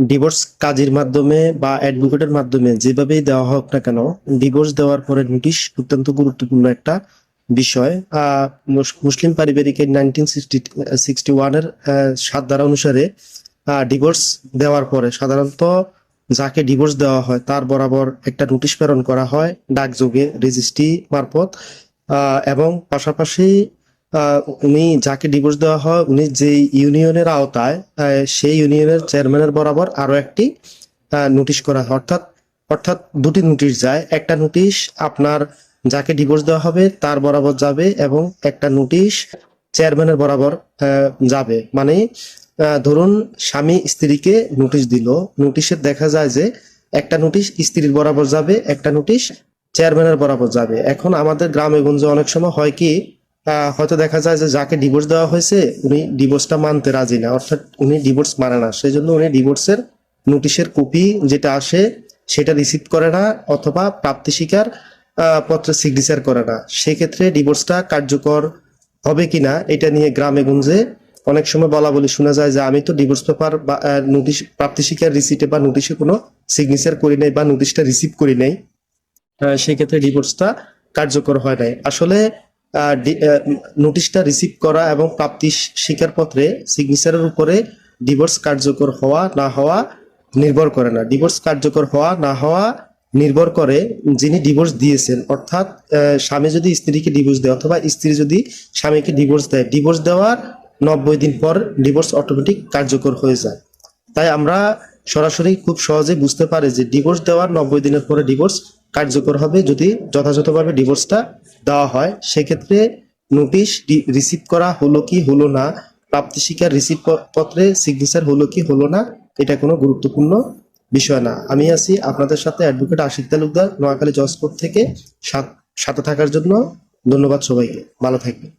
Divorce কাজের মাধ্যমে বা অ্যাডভোকেটের মাধ্যমে যেভাবেই দেওয়া হোক না কেন ডিভোর্স দেওয়ার পরে নোটিশ অত্যন্ত গুরুত্বপূর্ণ একটা বিষয়। মুসলিম পারিবারিক নাইনটিন সিক্সটি সিক্সটি ওয়ানের সাত ধারা অনুসারে ডিভোর্স দেওয়ার পরে সাধারণত যাকে ডিভোর্স দেওয়া হয় তার বরাবর একটা নোটিশ প্রেরণ করা হয়, ডাকযোগে রেজিস্ট্রি মারফত। এবং পাশাপাশি উনি যাকে ডিভোর্স দেওয়া হয়, উনি যে ইউনিয়নের আওতায় সেই ইউনিয়নের চেয়ারম্যানের বরাবর আরও একটি নোটিশ করা হয়। অর্থাৎ অর্থাৎ দুটি নোটিশ যায়। একটা নোটিশ আপনার যাকে ডিভোর্স দেওয়া হবে, তার বরাবর যাবে এবং একটা নোটিশ চেয়ারম্যানের বরাবর যাবে। মানে ধরুন স্বামী স্ত্রীকে নোটিশ দিল। নোটিশে দেখা যায় যে একটা নোটিশ স্ত্রীর বরাবর যাবে, একটা নোটিশ চেয়ারম্যানের বরাবর যাবে। এখন আমাদের গ্রামে গঞ্জে অনেক সময় হয় কি হয়তো দেখা যায় যে যাকে ডিভোর্স দেওয়া হয়েছে, উনি ডিভোর্সটা মানতে রাজি না। অর্থাৎ উনি ডিভোর্স মানে না। সেই জন্য উনি ডিভোর্সের নোটিশের কপি যেটা আসে, সেটা রিসিভ করে না অথবা প্রাপ্তি স্বীকার পত্রে সিগনেচার করে না। সেক্ষেত্রে ডিভোর্সটা কার্যকর হবে কিনা, এটা নিয়ে গ্রামে গঞ্জে অনেক সময় বলা বলি শোনা যায় যে, আমি তো ডিভোর্স পেপার বা নোটিশ প্রাপ্তি স্বীকার রিসিটে বা নোটিশে কোনো সিগনেচার করি নাই বা নোটিশটা রিসিভ করি নাই। সেক্ষেত্রে ডিভোর্সটা কার্যকর হয় নাই। আসলে নোটিশটা রিসিভ করা এবং প্রাপ্তি স্বীকারপত্রে সিগনেচারের উপরে ডিভোর্স কার্যকর হওয়া না হওয়া নির্ভর করে না। ডিভোর্স কার্যকর হওয়া না হওয়া নির্ভর করে যিনি ডিভোর্স দিয়েছেন। অর্থাৎ স্বামী যদি স্ত্রীকে ডিভোর্স দেয় অথবা স্ত্রী যদি স্বামীকে ডিভোর্স দেয় ডিভোর্স দেওয়ার নব্বই দিন পর ডিভোর্স অটোমেটিক কার্যকর হয়ে যায়। তাই আমরা সরাসরি খুব সহজে বুঝতে পারি যে ডিভোর্স দেওয়ার নব্বই দিনের পরে ডিভোর্স কার্যকর হবে যদি যথাযথভাবে ডিভোর্সটা দেওয়া হয়, সেক্ষেত্রে নোটিশ রিসিভ করা হলো কি হলো না, প্রাপ্তি শিকার রিসিভ পত্রে সিগনেচার হলো কি হলো না, এটা কোনো গুরুত্বপূর্ণ বিষয় না। আমি আছি আপনাদের সাথে advocate Ashiq Talukdar, Noakhali judge court থেকে। সাথ- সাথে থাকার জন্য ধন্যবাদ সবাইকে। ভালো থাকবেন।